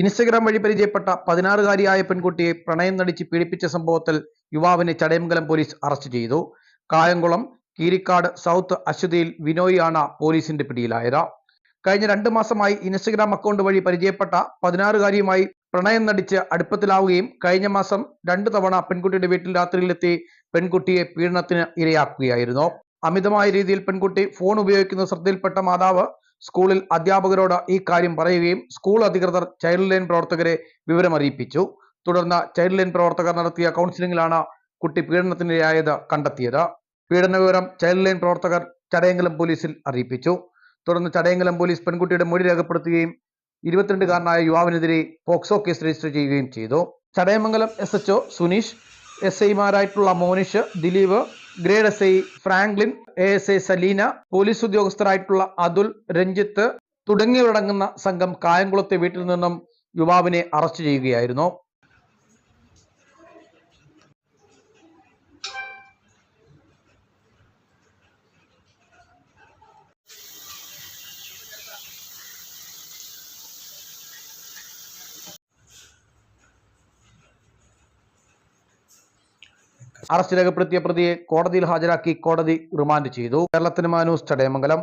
Instagram വഴി പരിചയപ്പെട്ട പതിനാറുകാരിയായ പെൺകുട്ടിയെ പ്രണയം നടിച്ച് പീഡിപ്പിച്ച സംഭവത്തിൽ യുവാവിനെ ചടയമംഗലം പോലീസ് അറസ്റ്റ് ചെയ്തു. കായംകുളം കീരിക്കാട് സൗത്ത് അശ്വതിയിൽ വിനോയിയാണ് പോലീസിന്റെ പിടിയിലായത്. കഴിഞ്ഞ രണ്ട് മാസമായി ഇൻസ്റ്റഗ്രാം അക്കൗണ്ട് വഴി പരിചയപ്പെട്ട പതിനാറുകാരിയുമായി പ്രണയം നടിച്ച് അടുപ്പത്തിലാവുകയും കഴിഞ്ഞ മാസം രണ്ടു തവണ പെൺകുട്ടിയുടെ വീട്ടിൽ രാത്രിയിലെത്തി പെൺകുട്ടിയെ പീഡനത്തിന് ഇരയാക്കുകയായിരുന്നു. അമിതമായ രീതിയിൽ പെൺകുട്ടി ഫോൺ ഉപയോഗിക്കുന്ന ശ്രദ്ധയിൽപ്പെട്ട മാതാവ് സ്കൂളിൽ അധ്യാപകരോട് ഈ കാര്യം പറയുകയും സ്കൂൾ അധികൃതർ ചൈൽഡ് ലൈൻ പ്രവർത്തകരെ വിവരമറിയിപ്പിച്ചു. തുടർന്ന് ചൈൽഡ് ലൈൻ പ്രവർത്തകർ നടത്തിയ കൗൺസിലിംഗിലാണ് കുട്ടി പീഡനത്തിനിരയായത് കണ്ടെത്തിയത്. പീഡന വിവരം ചൈൽഡ് ലൈൻ പ്രവർത്തകർ ചടയങ്കലം പോലീസിൽ അറിയിപ്പിച്ചു. തുടർന്ന് ചടയങ്കലം പോലീസ് പെൺകുട്ടിയുടെ മൊഴി രേഖപ്പെടുത്തുകയും ഇരുപത്തിരണ്ടുകാരനായ യുവാവിനെതിരെ പോക്സോ കേസ് രജിസ്റ്റർ ചെയ്യുകയും ചെയ്തു. Chadayamangalam S H O Suneesh S ഐമാരായിട്ടുള്ള Monish Dileep grade S I Franklin A S I Saleena police ഉദ്യോഗസ്ഥരായിട്ടുള്ള Athul Ranjith തുടങ്ങിയവരടങ്ങുന്ന സംഘം കായംകുളത്തെ വീട്ടിൽ നിന്നും യുവാവിനെ അറസ്റ്റ് ചെയ്യുകയായിരുന്നു. അറസ്റ്റ് രേഖപ്പെടുത്തിയ പ്രതിയെ കോടതിയിൽ ഹാജരാക്കി കോടതി റിമാൻഡ് ചെയ്തു. കേരളത്തിന് മാനൂസ് ചടയമംഗലം.